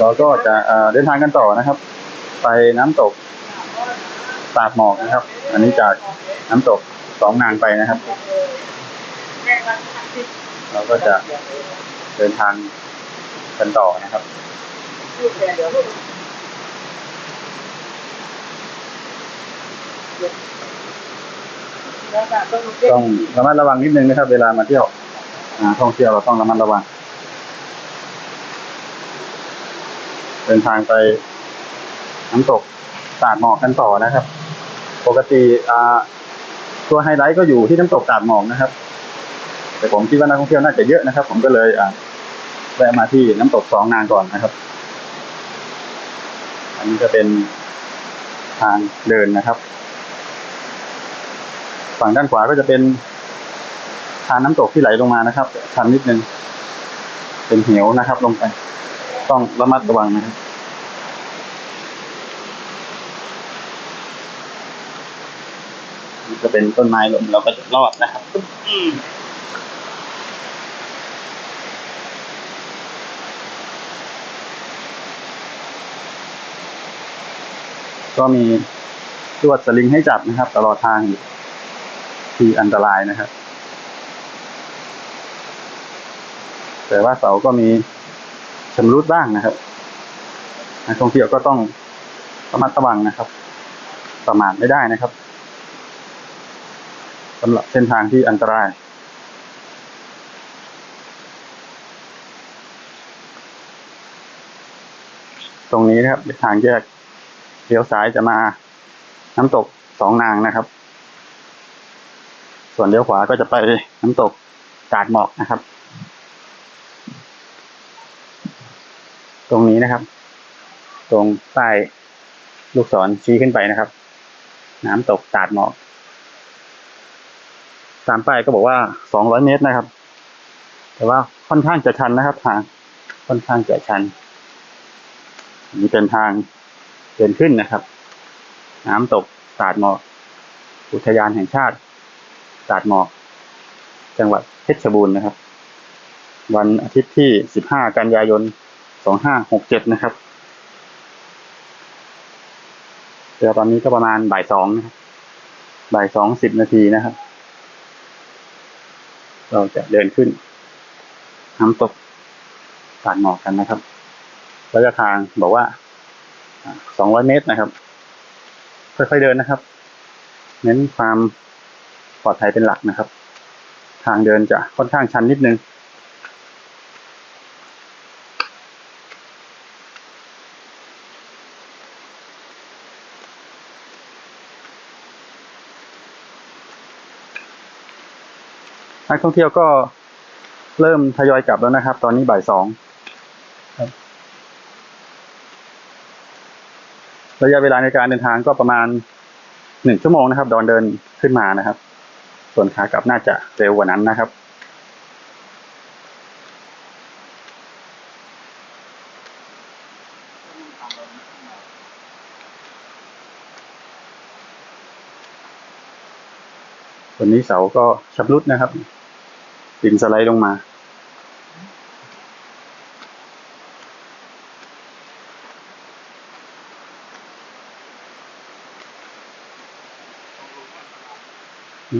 เราก็จะเดินทางกันต่อนะครับ ไปน้ำตกตาดหมอกนะครับ อันนี้จากน้ำตกสองนางไปนะครับ เราก็จะเดินทางกันต่อนะครับต้องระมัดระวังนิดนึงนะครับ เวลามาเที่ยวท่องเที่ยวเราต้องระมัดระวัง เดินทางไปน้ำตกตาดหมอกกันต่อนะครับ ปกติตัวไฮไลท์ก็อยู่ที่น้ำตกตาดหมอกนะครับ แต่ผมคิดว่านักท่องเที่ยวน่าจะเยอะนะครับ ผมก็เลยแวะมาที่น้ำตกสองนางก่อนนะครับ อันนี้จะเป็นทางเดินนะครับ ฝั่งด้านขวาก็จะเป็นทางน้ำตกที่ไหลลงมานะครับชันนิดนึง เป็นเหวนะครับลงไป ต้องระมัดระวังนะครับนี่จะเป็นต้นไม้ลมเราก็จะรอดนะครับอืมก็มีลวดสลิงให้จับนะครับ ตลอดทางอยู่ที่อันตรายนะครับ แต่ว่าเสาก็มี ชำรุดบ้างนะครับนักท่องเที่ยวก็ต้องระมัดระวังนะครับ ประมาทไม่ได้นะครับสำหรับเส้นทางที่อันตราย ตรงนี้นะครับเป็นทางแยกเลี้ยวซ้ายจะมาน้ำตกสองนางนะครับ ส่วนเลี้ยวขวาก็จะไปน้ำตกกาดหมอกนะครับ ตรงนี้นะครับ ตรงใต้ลูกศรชี้ขึ้นไปนะครับ น้ำตกกาดหมอกตามป้ายก็บอกว่า200เมตรนะครับ แต่ว่าค่อนข้างจะชันนะครับ ทางค่อนข้างจะชันน,นี้เป็นทางเดินขึ้นนะครับ น้ำตกตาดหมอก อุทยานแห่งชาติตาดหมอก จังหวัดเพชรบูรณ์นะครับ วันอาทิตย์ที่ 15 กันยายน 2567นะครับเวลาตอนนี้ก็ประมาณบ่ายสองนะครับบ่ายสองสิบนาทีนะครับ เราจะเดินขึ้นน้ำตกตาดหมอกกันนะครับระยะทางบอกว่า200เมตรนะครับ ค่อยๆเดินนะครับ เน้นความปลอดภัยเป็นหลักนะครับ ทางเดินจะค่อนข้างชันนิดนึง นักท่องเที่ยวก็เริ่มทยอยกลับแล้วนะครับ ตอนนี้บ่ายสองครับระยะเวลาในการเดินทางก็ประมาณหนึ่งชั่วโมงนะครับตอนเดินขึ้นมานะครับ ส่วนขากลับน่าจะเร็วกว่านั้นนะครับ วันนี้เสาก็ชำรุดนะครับ ดินสไลด์ลงมา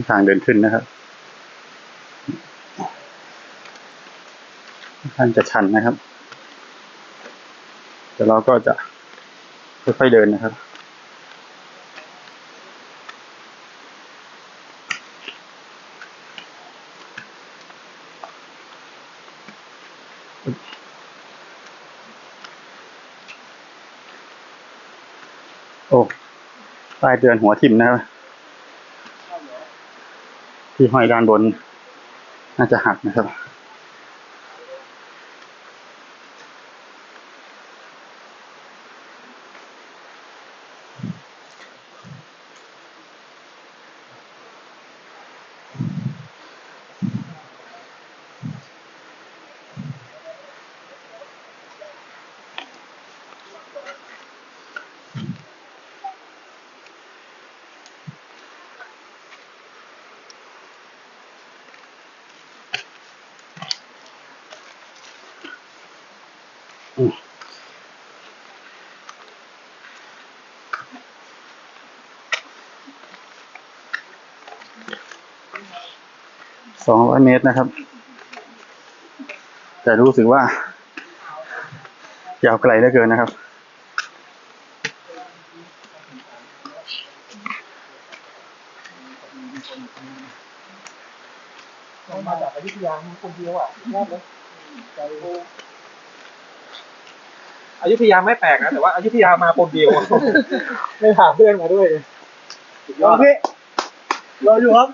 ทางเดินขึ้นนะครับท่านจะชันนะครับ แต่เราก็จะค่อยๆเดินนะครับ โอ้ป้ายเดือนหัวทิ่มนะครับ ที่ห้อยด้านบน น่าจะหักนะครับ องร้อยเมตรนะครับ แต่รู้สึกว่า ยาวไกลเหลือเกินนะครับ มาจากอยุธยามีคนเดียวอะแรกเลยใจอยุธยาไม่แปลกนะ แต่ว่าอยุธยามาคนเดียว ไม่พาเพื่อนมาด้วยสุดยอดพี่รออยู่ครับ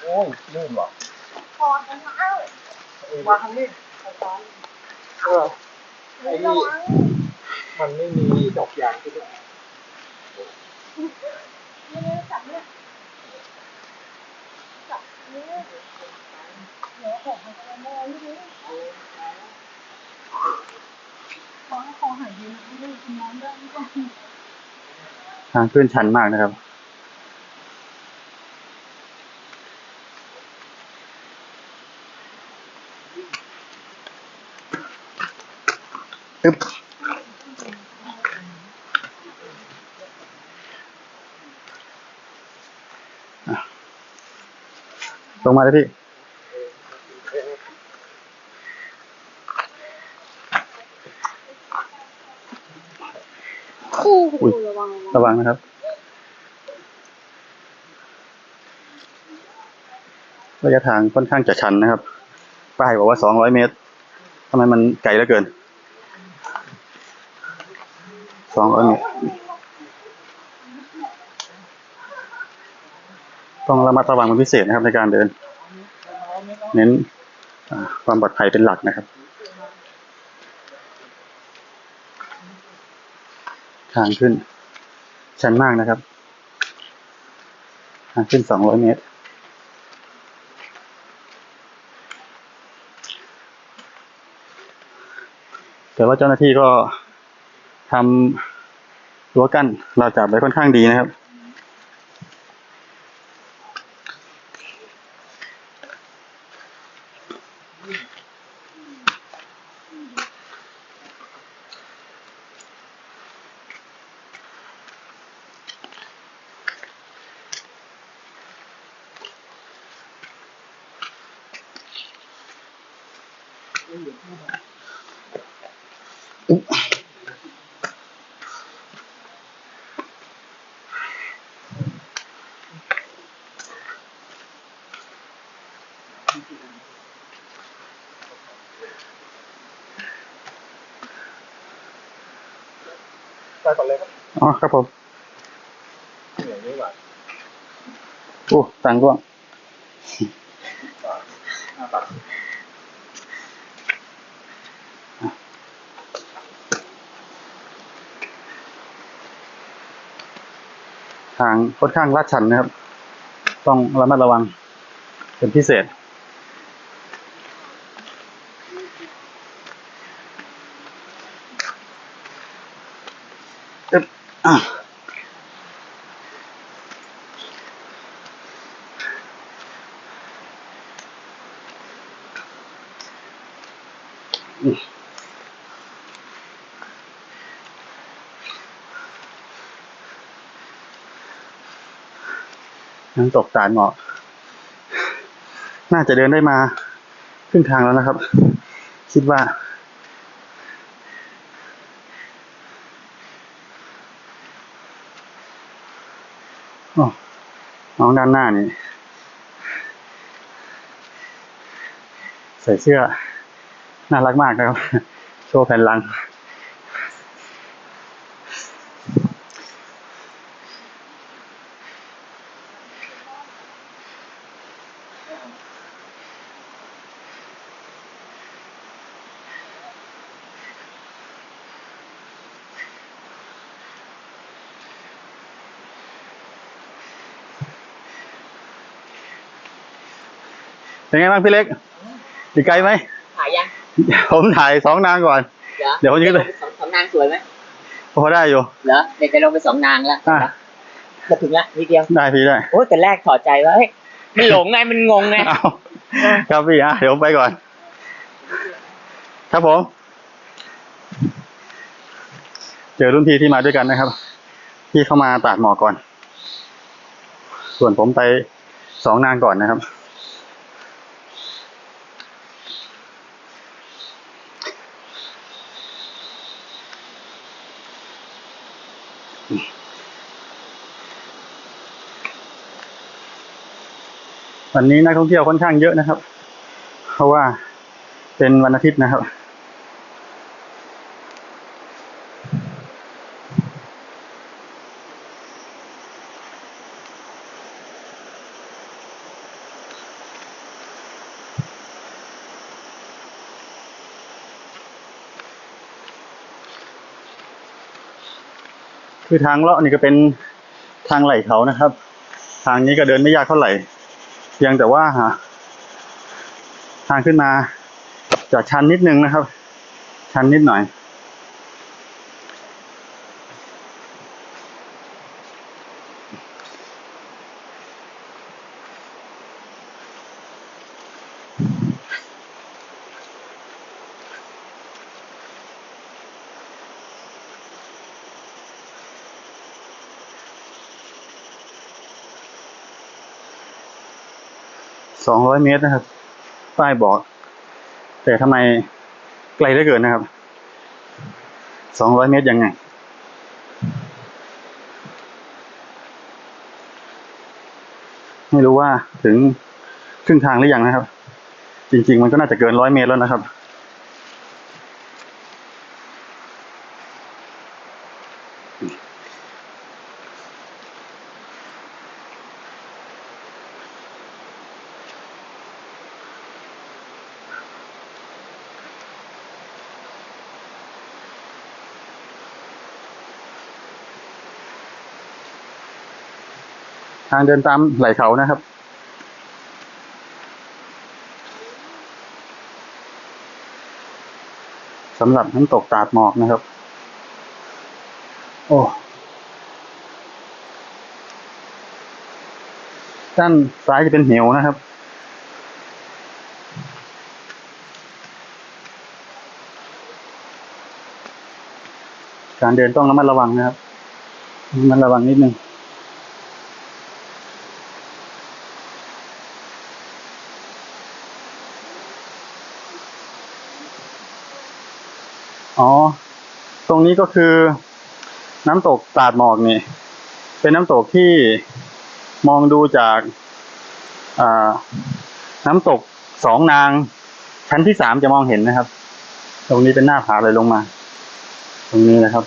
โอ้ยลื่นว่ะพอกันมาเอ้ามาทางนี้เออไอ้นี่มันไม่มีดอกยางที่ด้วยไม่ได้จับเนี่ยจับเนี่เดี๋ยวของมันจะโม่ลูกนี้ขอให้คอหายดีนะลูกน้องด้วยไม่ต้อง ทางขึ้นชันมากนะครับ อึ๊บลงมาเลยพี่ คู่อุ๊ยระวังระวังนะครับระยะทางค่อนข้างจะชันนะครับ ป้ายบอกว่าสองร้อยเมตรทำไมมันไกลเหลือเกินสองร้อยเมตร ต้องระมัดระวังเป็นพิเศษนะครับในการเดิน เน้นความปลอดภัยเป็นหลักนะครับ ทางขึ้น ชันมากนะครับ ทางขึ้นสองร้อยเมตร แต่ว่าเจ้าหน้าที่ก็ทำรั้วกั้นเราจับไว้ค่อนข้างดีนะครับ ไปก่อนเลยครับ อ๋อครับผม เหนื่อยไม่ไหวโอ้ตังค์ร่วง ห้าบาท ทางค่อนข้างลาดชันนะครับ ต้องระมัดระวังเป็นพิเศษ อะ น้ำตกตาลหมอกน่าจะเดินได้มาครึ่งทางแล้วนะครับ คิดว่า น้องด้านหน้านี่ ใส่เสื้อ น่ารักมากนะครับ โชว์แผ่นหลัง เป็นไงบ้างพี่เล็กอีกไกลไหมถ่ายยังผมถ่ายสองนางก่อนเหรอเดี๋ยวผมจะไปสองสองนางสวยไหมพอได้อยู่ เหรอเด็กจะลงไปสองนางแล้วอะ จะถึงละนิดเดียวได้พี่ได้โอ้แต่แรกถอดใจว่าเฮ้ยมันหลงไงมันงงไงเอาครับพี่อะเดี๋ยวผมไปก่อน ครับผม เจอรุ่นพี่ที่มาด้วยกันนะครับ พี่เข้ามาตาดหมอกก่อน ส่วนผมไปสองนางก่อนนะครับ วันนี้นักท่องเที่ยวค่อนข้างเยอะนะครับ เพราะว่าเป็นวันอาทิตย์นะครับ คือทางเลาะนี่ก็เป็นทางไหลเขานะครับ ทางนี้ก็เดินไม่ยากเท่าไหร่ ยงแต่ว่าหาทางขึ้นมาจะชันนิดนึงนะครับ ชันนิดหน่อย สองร้อยเมตรนะครับ ป้ายบอก แต่ทำไมไกลได้เกินนะครับ สองร้อยเมตรยังไง ไม่รู้ว่าถึงครึ่งทางหรือยังนะครับ จริง ๆ มันก็น่าจะเกินร้อยเมตรแล้วนะครับ ทางเดินตามไหล่เขานะครับสำหรับน้ำตกตาดหมอกนะครับ โอ้ ด้านซ้ายจะเป็นเหวนะครับ การเดินต้องระมัดระวังนะครับระมัดระวังนิดนึง อ๋อ ตรงนี้ก็คือน้ำตกตาดหมอกนี่ เป็นน้ำตกที่มองดูจากอ่าน้ำตกสองนาง ชั้นที่สามจะมองเห็นนะครับ ตรงนี้เป็นหน้าผาเลยลงมา ตรงนี้นะครับ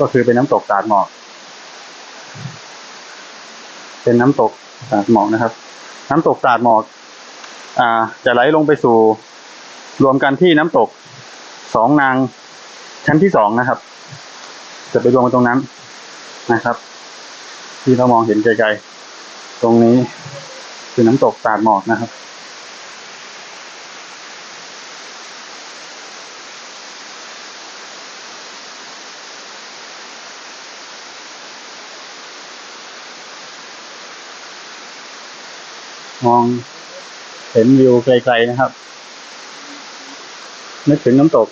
ก็คือเป็นน้ำตกตาดหมอก เป็นน้ำตกตาดหมอกนะครับ น้ำตกตาดหมอก อ่า จะไหลลงไปสู่รวมกันที่น้ำตก สองนางชั้นที่สองนะครับ จะไปรวมกันตรงนั้นนะครับ ที่เรามองเห็นไกลๆ ตรงนี้คือน้ำตกตาดหมอกนะครับ มองเห็นวิวไกลๆนะครับ นึกถึงน้ำตก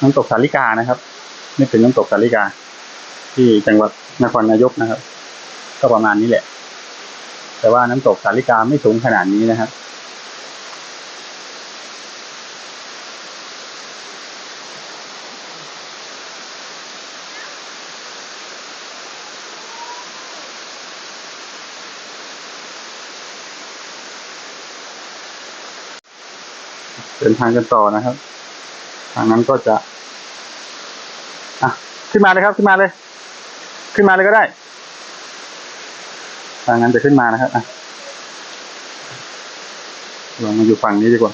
น้ำตกสาริกานะครับ นี่เป็นน้ำตกสาริกา ที่จังหวัดนครนายกนะครับ ก็ประมาณนี้แหละ แต่ว่าน้ำตกสาริกาไม่สูงขนาดนี้นะครับ เดินทางกันต่อนะครับ ทางนั้นก็จะ อะ ขึ้นมาเลยครับ ขึ้นมาเลย ขึ้นมาเลยก็ได้ ทางนั้นจะขึ้นมานะครับอะลองมาอยู่ฝั่งนี้ดีกว่า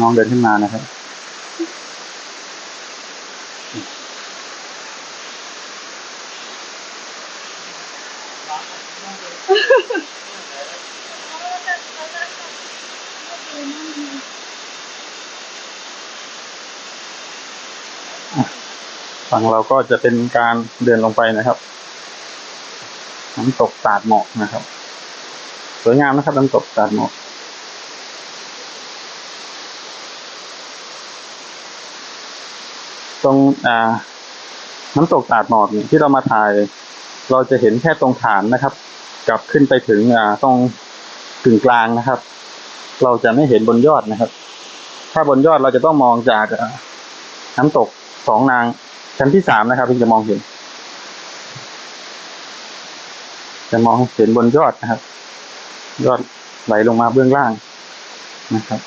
น้องเดินขึ้นมานะครับ ฝั่งเราก็จะเป็นการเดินลงไปนะครับน้ำตกตาดหมอกนะครับ สวยงามนะครับน้ำตกตาดหมอกตรงอ่าน้ำตกตาดหมอกที่เรามาถ่าย เราจะเห็นแค่ตรงฐานนะครับ กลับขึ้นไปถึงอ่าตรงกึ่งกลางนะครับ เราจะไม่เห็นบนยอดนะครับ ถ้าบนยอดเราจะต้องมองจากน้ำตกสองนาง ชั้นที่สามนะครับถึงจะมองเห็น จะมองเห็นบนยอดนะครับ ยอดไหลลงมาเบื้องล่างนะครับ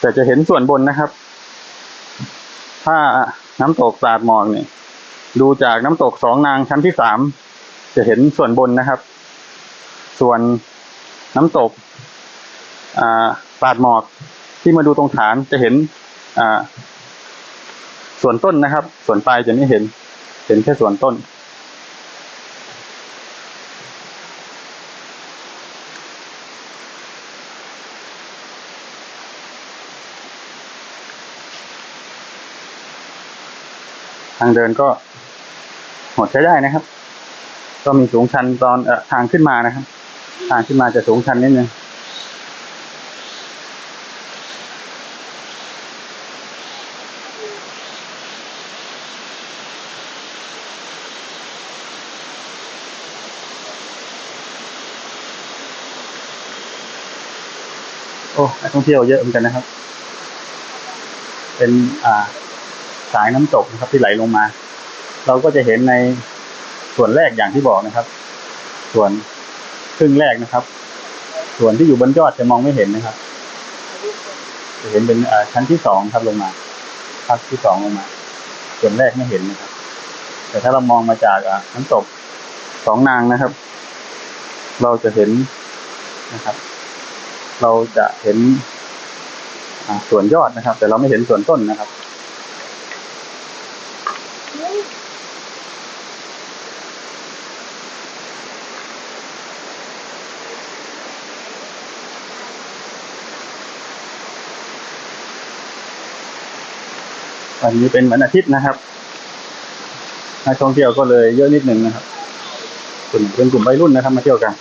แต่จะเห็นส่วนบนนะครับ ถ้าน้ำตกตาดหมอกเนี่ย ดูจากน้ำตกสองนางชั้นที่สามจะเห็นส่วนบนนะครับ ส่วนน้ำตกอ่าตาดหมอกที่มาดูตรงฐานจะเห็น อ่า ส่วนต้นนะครับ ส่วนปลายจะไม่เห็น เห็นแค่ส่วนต้น ทางเดินก็โหดใช้ได้นะครับ ก็มีสูงชันตอนเออทางขึ้นมานะครับ ทางขึ้นมาจะสูงชันนิดนึง อ้นักท่องเที่ยวเยอะเหมือนกันนะครับ เป็นอ่าสายน้ำตกนะครับที่ไหลลงมา เราก็จะเห็นในส่วนแรกอย่างที่บอกนะครับ ส่วนครึ่งแรกนะครับ ส่วนที่อยู่บนยอดจะมองไม่เห็นนะครับ จะเห็นเป็นอ่ชั้นที่สองครับลงมาภาคที่สองลงมา ส่วนแรกไม่เห็นนะครับ แต่ถ้าเรามองมาจากน้ำตกสองนางนะครับ เราจะเห็นนะครับ เราจะเห็นส่วนยอดนะครับ แต่เราไม่เห็นส่วนต้นนะครับ วันนี้เป็นวันอาทิตย์นะครับนักท่องเที่ยวก็เลยเยอะนิดหนึ่งนะครับกลุ่มเป็นกลุ่มวัยรุ่นนะครับ มาเที่ยวกัน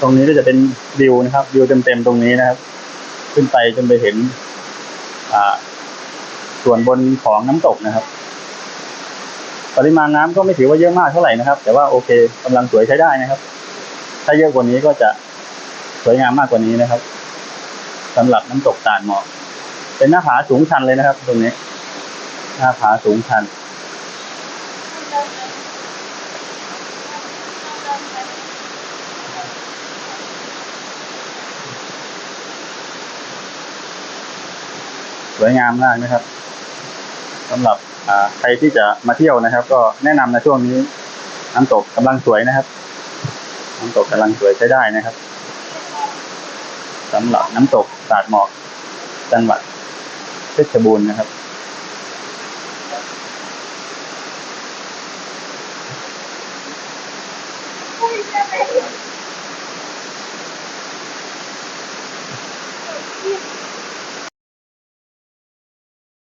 ตรงนี้ก็จะเป็นวิวนะครับวิวเต็มๆตรงนี้นะครับ ขึ้นไปจนไปเห็น อ่า ส่วนบนของน้ำตกนะครับ ปริมาณน้ำก็ไม่ถือว่าเยอะมากเท่าไหร่นะครับ แต่ว่าโอเคกำลังสวยใช้ได้นะครับ ถ้าเยอะกว่านี้ก็จะสวยงามมากกว่านี้นะครับสำหรับน้ำตกตาดหมอกเป็นหน้าผาสูงชันเลยนะครับ ตรงนี้ หน้าผาสูงชัน สวยงามมากนะครับสำหรับอ่าใครที่จะมาเที่ยวนะครับ ก็แนะนำในช่วงนี้ น้ำตกกำลังสวยนะครับ น้ำตกกำลังสวยใช้ได้นะครับสำหรับน้ำตกตาดหมอกจังหวัดเพชรบูรณ์นะครับ